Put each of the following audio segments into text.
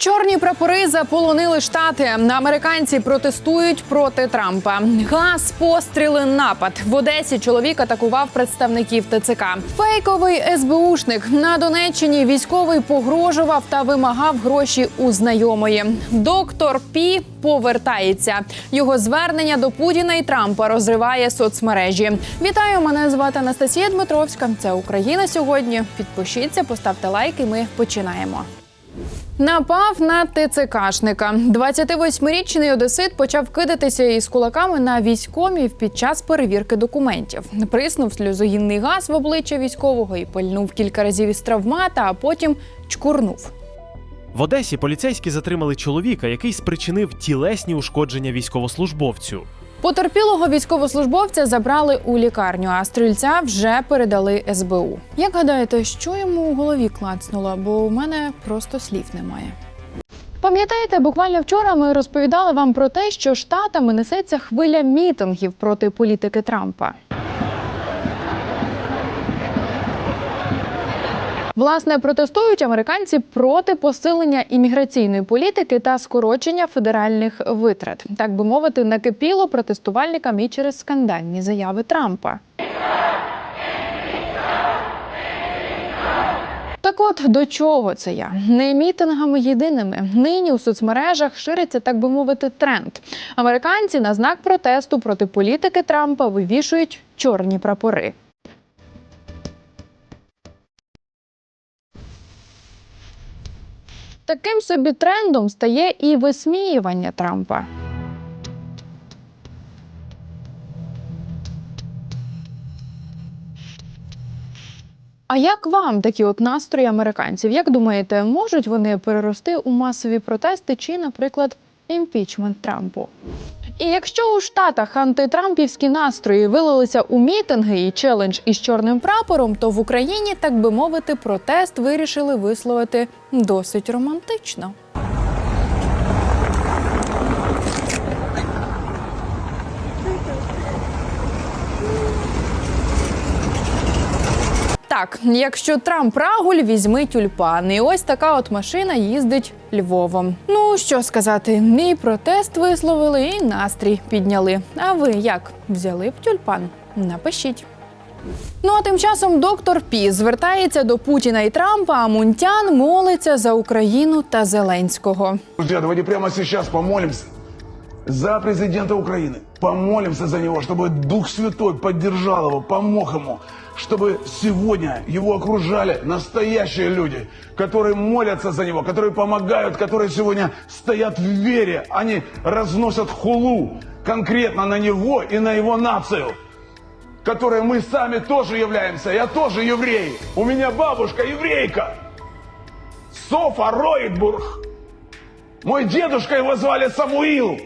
Чорні прапори заполонили штати. Американці протестують проти Трампа. Газ, постріли, напад в Одесі. Чоловік атакував представників ТЦК. Фейковий СБУшник на Донеччині. Військовий погрожував та вимагав гроші у знайомої. Доктор Пі повертається. Його звернення до Путіна і Трампа розриває соцмережі. Вітаю! Мене звати Анастасія Дмитровська. Це Україна сьогодні. Підпишіться, поставте лайк, і ми починаємо. Напав на ТЦКшника. 28-річний одесит почав кидатися із кулаками на військомів під час перевірки документів. Приснув сльозогінний газ в обличчя військового і пальнув кілька разів із травмата, а потім чкурнув. В Одесі поліцейські затримали чоловіка, який спричинив тілесні ушкодження військовослужбовцю. Потерпілого військовослужбовця забрали у лікарню, а стрільця вже передали СБУ. Як гадаєте, що йому у голові клацнуло? Бо у мене просто слів немає. Пам'ятаєте, буквально вчора ми розповідали вам про те, що штатами несеться хвиля мітингів проти політики Трампа. Власне, протестують американці проти посилення імміграційної політики та скорочення федеральних витрат. Так би мовити, накипіло протестувальникам і через скандальні заяви Трампа. Так от до чого це я? Не мітингами єдиними. Нині у соцмережах шириться, так би мовити, тренд. Американці на знак протесту проти політики Трампа вивішують чорні прапори. Таким собі трендом стає і висміювання Трампа. А як вам такі от настрої американців? Як думаєте, можуть вони перерости у масові протести чи, наприклад, імпічмент Трампу? І якщо у Штатах антитрампівські настрої вилилися у мітинги і челендж із чорним прапором, то в Україні, так би мовити, протест вирішили висловити досить романтично. Так, якщо Трамп рагуль, візьми тюльпан. І ось така от машина їздить Львовом. Ну що сказати, мій протест висловили і настрій підняли. А ви як взяли б тюльпан? Напишіть. Ну а тим часом доктор Пі звертається до Путіна і Трампа, а Мунтян молиться за Україну та Зеленського. Друзья, давайте прямо сейчас помолимся за президента Украины. Помолимся за него, чтобы Дух Святой поддержал его, помог ему, чтобы сегодня его окружали настоящие люди, которые молятся за него, которые помогают, которые сегодня стоят в вере. Они разносят хулу конкретно на него и на его нацию которой мы сами тоже являемся. Я тоже еврей. У меня бабушка еврейка. Софа Ройтбург. Мой дедушка его звали Самуил.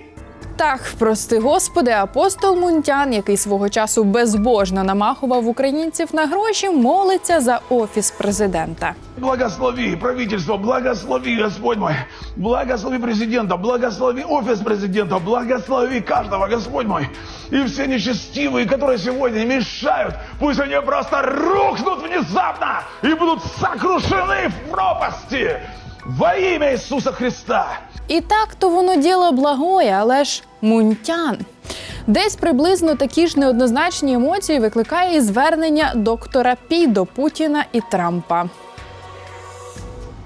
Так, прости господи, апостол Мунтян, який свого часу безбожно намахував українців на гроші, молиться за офіс президента. Благослови правительство, благослови, Господь мой. Благослови президента, благослови офис президента, благослови каждого, Господь мой. И все нечестивые, которые сегодня мешают, пусть они просто рухнут внезапно и будут сокрушены в пропасти во имя Иисуса Христа. І так то воно діло благое, але ж мунтян. Десь приблизно такі ж неоднозначні емоції викликає і звернення доктора Пі до Путіна і Трампа.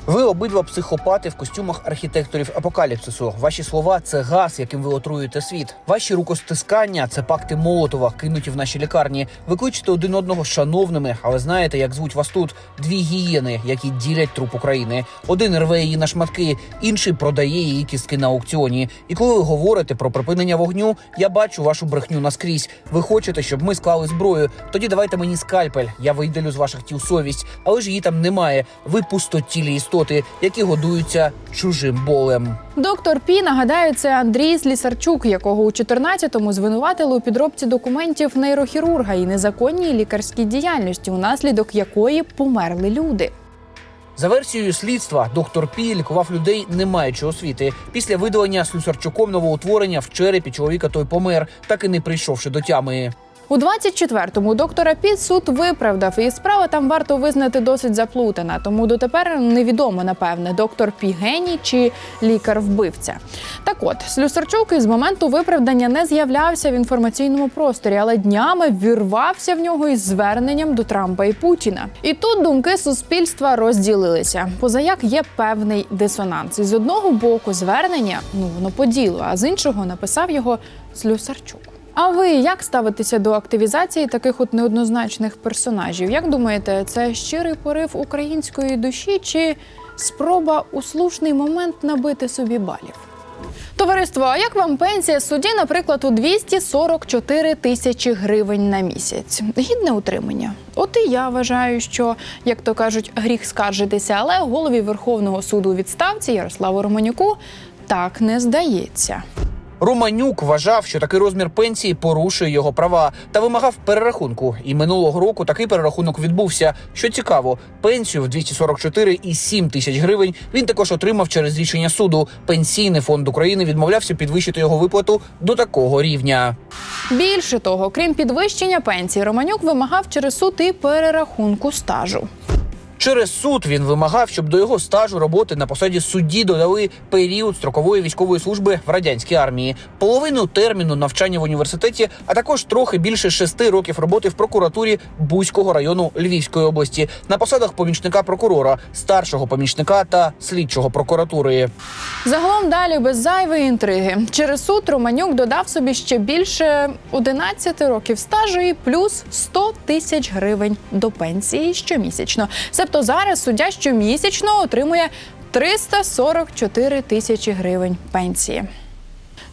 Ви обидва психопати в костюмах архітекторів апокаліпсису. Ваші слова це газ, яким ви отруюєте світ. Ваші рукостискання це пакти Молотова, кинуті в наші лікарні. Ви кличете один одного шановними, але знаєте, як звуть вас тут дві гієни, які ділять труп України. Один рве її на шматки, інший продає її кістки на аукціоні. І коли ви говорите про припинення вогню, я бачу вашу брехню наскрізь. Ви хочете, щоб ми склали зброю? Тоді давайте мені скальпель. Я видалю з ваших тіл совість, але ж її там немає. Ви пустотілі істоти, які годуються чужим болем. Доктор Пі нагадаю, це Андрій Слісарчук, якого у 14-му звинуватили у підробці документів нейрохірурга і незаконній лікарській діяльності, унаслідок якої померли люди. За версією слідства, доктор Пі лікував людей, не маючи освіти. Після видалення Слюсарчуком новоутворення в черепі чоловіка той помер, так і не прийшовши до тями. У 24-му доктора Піт суд виправдав, і справа там варто визнати досить заплутана. Тому дотепер невідомо напевне, доктор Пі геній чи лікар-вбивця. Так от Слюсарчук із моменту виправдання не з'являвся в інформаційному просторі, але днями вірвався в нього із зверненням до Трампа і Путіна. І тут думки суспільства розділилися. Позаяк є певний дисонанс. І з одного боку звернення ну воно по ділу, а з іншого написав його Слюсарчук. А ви як ставитеся до активізації таких от неоднозначних персонажів? Як думаєте, це щирий порив української душі чи спроба у слушний момент набити собі балів? Товариство, а як вам пенсія судді, наприклад, у 244 тисячі гривень на місяць? Гідне утримання. От і я вважаю, що, як то кажуть, гріх скаржитися, але голові Верховного суду у відставці Ярославу Романюку так не здається. Романюк вважав, що такий розмір пенсії порушує його права та вимагав перерахунку. І минулого року такий перерахунок відбувся. Що цікаво, пенсію в 244,7 тисяч гривень він також отримав через рішення суду. Пенсійний фонд України відмовлявся підвищити його виплату до такого рівня. Більше того, крім підвищення пенсії, Романюк вимагав через суд і перерахунку стажу. Через суд він вимагав, щоб до його стажу роботи на посаді судді додали період строкової військової служби в радянській армії, половину терміну навчання в університеті, а також трохи більше шести років роботи в прокуратурі Бузького району Львівської області на посадах помічника прокурора, старшого помічника та слідчого прокуратури. Загалом далі без зайвої інтриги. Через суд Романюк додав собі ще більше 11 років стажу і плюс 100 тисяч гривень до пенсії щомісячно. Себто зараз суддя щомісячно отримує 344 тисячі гривень пенсії.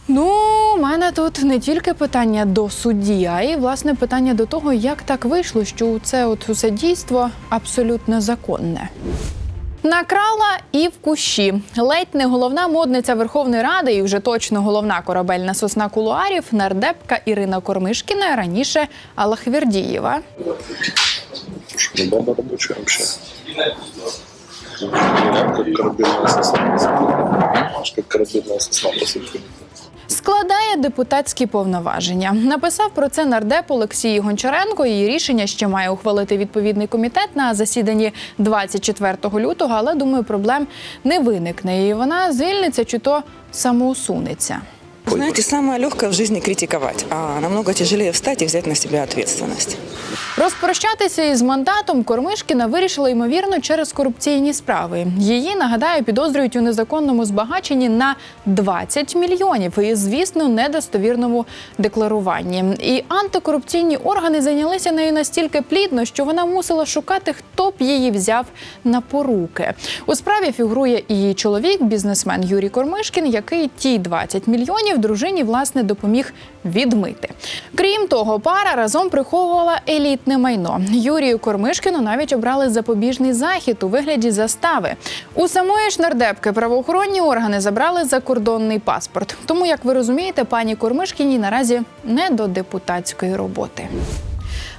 Ну, у мене тут не тільки питання до судді, а й власне питання до того, як так вийшло, що це от усе дійство абсолютно законне. Накрала і в кущі. Ледь не головна модниця Верховної Ради, і вже точно головна корабельна сосна кулуарів, нардепка Ірина Кормишкіна, раніше Алла Хвердієва. Ну, баба рабочая вообще. Как. Складає депутатські повноваження. Написав про це нардеп Олексій Гончаренко. Її рішення ще має ухвалити відповідний комітет на засіданні 24 лютого. Але думаю, проблем не виникне. І вона звільниться чи то самоусунеться. Знаете, самое легкое в жизни критиковать, а намного тяжелее встать и взять на себя ответственность. Розпрощатися із мандатом Кормишкіна вирішила ймовірно через корупційні справи. Її нагадаю підозрюють у незаконному збагаченні на 20 мільйонів і, звісно, недостовірному декларуванні. І антикорупційні органи зайнялися нею настільки плідно, що вона мусила шукати, хто б її взяв на поруки. У справі фігурує і її чоловік, бізнесмен Юрій Кормишкін, який ті 20 мільйонів дружині власне допоміг відмити. Крім того, пара разом приховувала елітне майно. Юрію Кормишкіну навіть обрали запобіжний захід у вигляді застави. У самої ж нардепки правоохоронні органи забрали закордонний паспорт. Тому, як ви розумієте, пані Кормишкіні наразі не до депутатської роботи.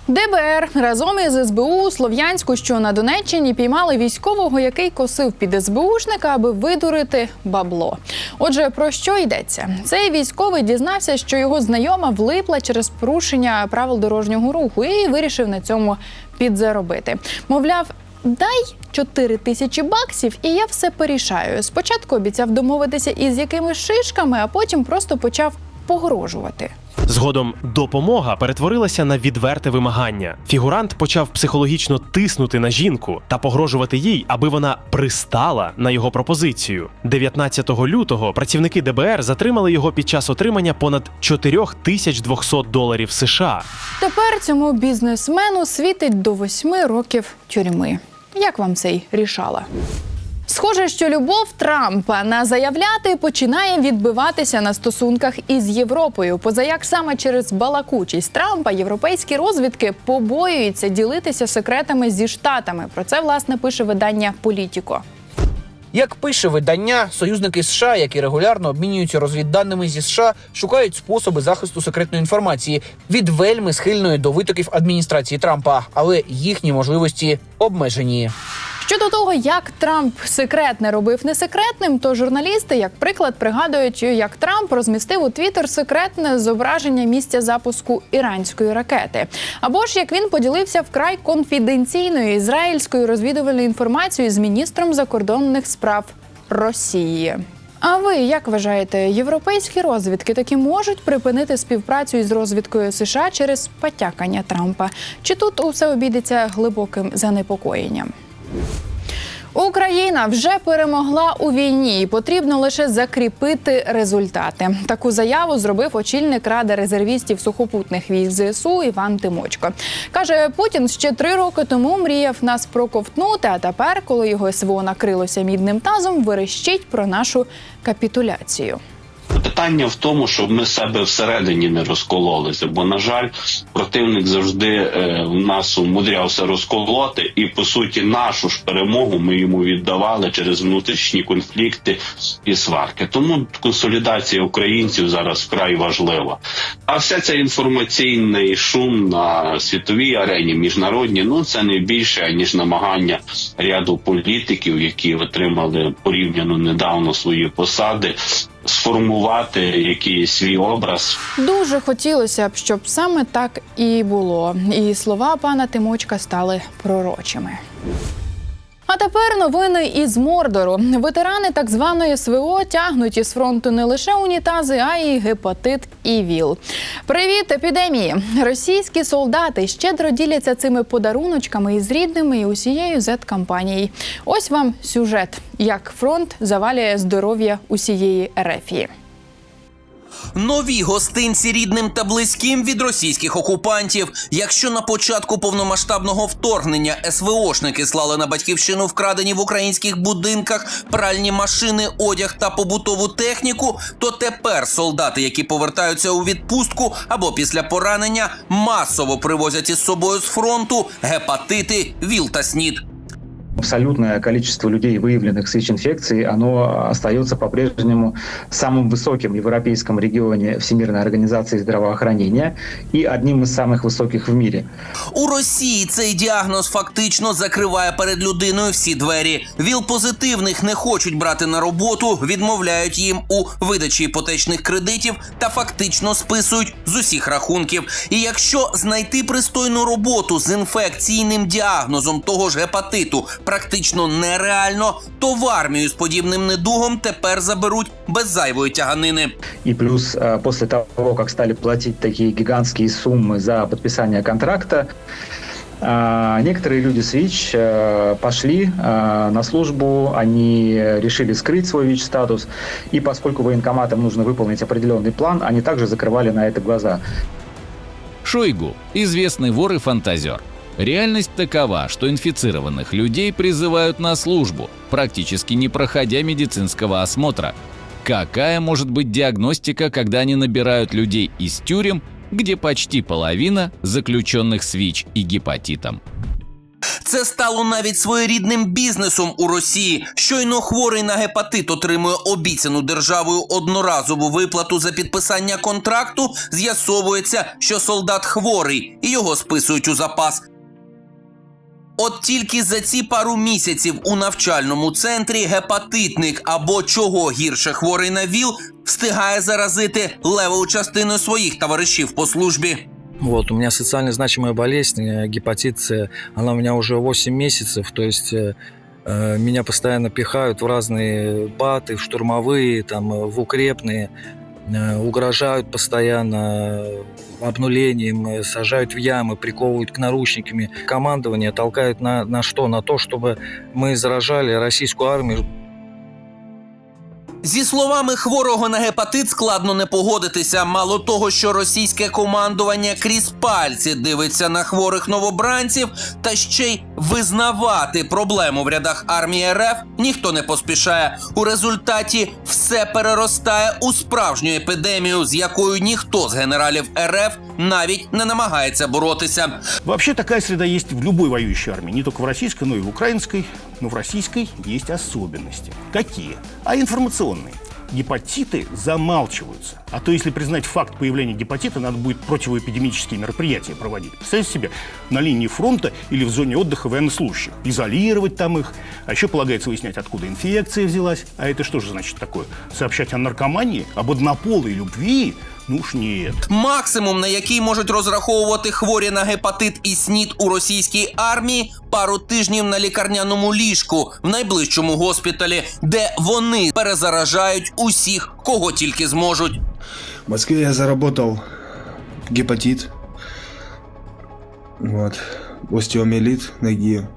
ДБР разом із СБУ Слов'янську, що на Донеччині, піймали військового, який косив під СБУшника, аби видурити бабло. Отже, про що йдеться? Цей військовий дізнався, що його знайома влипла через порушення правил дорожнього руху і вирішив на цьому підзаробити. Мовляв. Дай 4 тисячі баксів, і я все порішаю. Спочатку обіцяв домовитися із якимись шишками, а потім просто почав погрожувати. Згодом допомога перетворилася на відверте вимагання. Фігурант почав психологічно тиснути на жінку та погрожувати їй, аби вона пристала на його пропозицію. 19 лютого працівники ДБР затримали його під час отримання понад 4200 доларів США. Тепер цьому бізнесмену світить до восьми років тюрми. Як вам цей рішала? Схоже, що любов Трампа на заявляти починає відбиватися на стосунках із Європою. Позаяк саме через балакучість Трампа європейські розвідки побоюються ділитися секретами зі штатами. Про це власне пише видання Політіко. Як пише видання, союзники США, які регулярно обмінюються розвідданими зі США, шукають способи захисту секретної інформації від вельми схильної до витоків адміністрації Трампа, але їхні можливості обмежені. Щодо того, як Трамп секретне робив несекретним, то журналісти, як приклад, пригадують, як Трамп розмістив у Твіттер секретне зображення місця запуску іранської ракети. Або ж як він поділився вкрай конфіденційною ізраїльською розвідувальною інформацією з міністром закордонних справ Росії. А ви як вважаєте, європейські розвідки таки можуть припинити співпрацю із розвідкою США через потякання Трампа? Чи тут усе обійдеться глибоким занепокоєнням? Україна вже перемогла у війні, і потрібно лише закріпити результати. Таку заяву зробив очільник ради резервістів сухопутних військ ЗСУ Іван Тимочко. каже, Путін ще три роки тому мріяв нас проковтнути. А тепер, коли його СВО накрилося мідним тазом, верещить про нашу капітуляцію. Питання в тому, щоб ми себе всередині не розкололися, бо на жаль, противник завжди е, в нас умудрявся розколоти, і по суті, нашу ж перемогу ми йому віддавали через внутрішні конфлікти і сварки. Тому консолідація українців зараз вкрай важлива. А вся ця інформаційний шум на світовій арені, міжнародній, ну це не більше ніж намагання ряду політиків, які отримали порівняно недавно свої посади, сформувати якийсь свій образ Дуже хотілося б, щоб саме так і було. І слова пана Тимочка стали пророчими. А тепер новини із Мордору. Ветерани так званої СВО тягнуть із фронту не лише унітази, а й гепатит і ВІЛ. Привіт, епідемії! Російські солдати щедро діляться цими подаруночками із рідними і усією Z-компанією. Ось вам сюжет, як фронт завалює здоров'я усієї Ерефії. Нові гостинці рідним та близьким від російських окупантів. Якщо на початку повномасштабного вторгнення СВОшники слали на батьківщину вкрадені в українських будинках пральні машини, одяг та побутову техніку, то тепер солдати, які повертаються у відпустку або після поранення, масово привозять із собою з фронту гепатити, ВІЛ та СНІД абсолютное количество людей, выявленных с ВИЧ-инфекцией, оно остается по-прежнему самым высоким в европейском регионе Всемирной организации здравоохранения и одним из самых высоких в мире. У Росії цей діагноз фактично закриває перед людиною всі двері. ВІЛ-позитивних не хочуть брати на роботу, відмовляють їм у видачі іпотечних кредитів та фактично списують з усіх рахунків. І якщо знайти пристойну роботу з інфекційним діагнозом того ж гепатиту практично нереально, то в армію з подібним недугом тепер заберуть без зайвої тяганини. И плюс э, после того, как стали платить такие гигантские суммы за подписание контракта, а, Некоторые люди с ВИЧ э, пошли э, на службу, они решили скрыть свой ВИЧ-статус, и поскольку военкоматам нужно выполнить определенный план, они также закрывали на это глаза. Шойгу – известный вор и фантазер. Реальность такова, что инфицированных людей призывают на службу, практически не проходя медицинского осмотра. Какая может быть диагностика, когда они набирают людей из тюрем, где почти половина заключенных с ВИЧ и гепатитом? Це стало навіть своєрідним бізнесом у Росії. Щойно хворий на гепатит отримує обіцяну державою одноразову виплату за підписання контракту. З'ясовується, що солдат хворий і його списують у запас. От тільки за ці пару місяців у навчальному центрі гепатитник або чого гірше хворий на ВІЛ встигає заразити леву частину своїх товаришів по службі. Вот, у меня социально значимая болезнь, э, гепатит С. Она у меня уже 8 месяцев, то есть э, э, меня постоянно пихают в разные баты, в штурмовые, там, э, в укрепные, э, угрожают постоянно э, обнулением, э, сажают в ямы, приковывают к наручниками. Командование толкает на, на что? На то, чтобы мы заражали российскую армию, Зі словами хворого на гепатит складно не погодитися. Мало того, що російське командування крізь пальці дивиться на хворих новобранців, та ще й визнавати проблему в рядах армії РФ ніхто не поспішає. У результаті все переростає у справжню епідемію, з якою ніхто з генералів РФ навіть не намагається боротися. Вообще такая среда есть в любой воюющей армии, не только в российской, но и в украинской. Но в российской есть особенности. Какие? А информационные. гепатиты замалчиваются. А то, если признать факт появления гепатита, надо будет противоэпидемические мероприятия проводить. Представьте себе, на линии фронта или в зоне отдыха военнослужащих. Изолировать там их. А еще полагается выяснять, откуда инфекция взялась. А это что же значит такое? Сообщать о наркомании, об однополой любви? Ну уж нет. Максимум, на який можуть розраховувати хворі на гепатит і СНІД у російській армії, пару тижнів на лікарняному ліжку в найближчому госпіталі, де вони перезаражають усіх, кого тільки зможуть. В Москве я заработал гепатит. Вот. Остеомиелит ноги.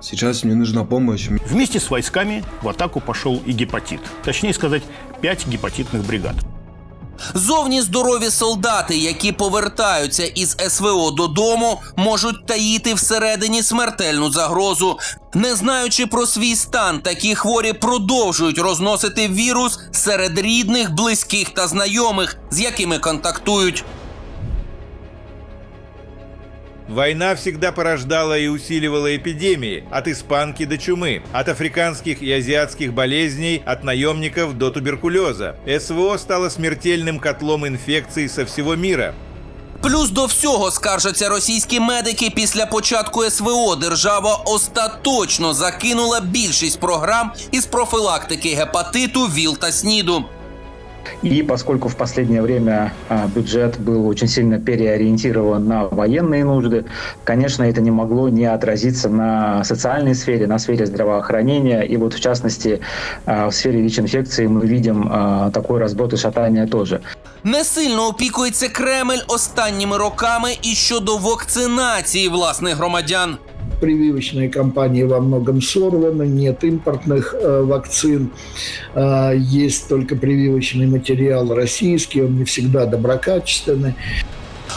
Сейчас мне нужна помощь. Вместе с войсками в атаку пошел и гепатит. Точнее сказать, пять гепатитных бригад. Зовні здорові солдати, які повертаються із СВО додому, можуть таїти всередині смертельну загрозу. Не знаючи про свій стан, такі хворі продовжують розносити вірус серед рідних, близьких та знайомих, з якими контактують. Война всегда порождала и усиливала эпидемии, от испанки до чумы, от африканских и азиатских болезней, от наемников до туберкулеза. СВО стало смертельным котлом инфекций со всего мира. Плюс до всього скаржаться російські медики. Після початку СВО держава остаточно закинула більшість програм із профілактики гепатиту, ВІЛ та СНІДу. И поскольку в последнее время а, бюджет был очень сильно переориентирован на военные нужды, конечно, это не могло не отразиться на социальной сфере, на сфере здравоохранения. И вот в частности а, в сфере ВИЧ-инфекции мы видим а, такой разброд и шатание тоже. Не сильно опікується Кремль останніми роками і щодо вакцинації власних громадян. прививочные кампании во многом сорваны, нет импортных э, вакцин, Э, есть только прививочный материал российский, он не всегда доброкачественный.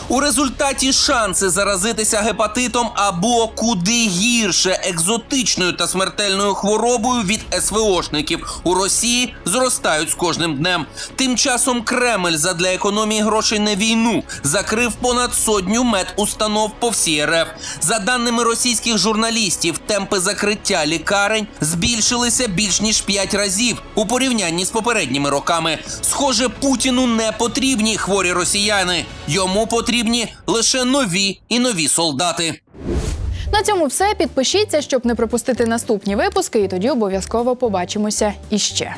У результаті шанси заразитися гепатитом або куди гірше екзотичною та смертельною хворобою від СВОшників у Росії зростають з кожним днем. Тим часом Кремль задля економії грошей на війну закрив понад сотню медустанов по всій РФ. За даними російських журналістів, темпи закриття лікарень збільшилися більш ніж 5 разів у порівнянні з попередніми роками. Схоже, Путіну не потрібні хворі росіяни. Йому потрібні лише нові і нові солдати. На цьому все. Підпишіться, щоб не пропустити наступні випуски, і тоді обов'язково побачимося іще.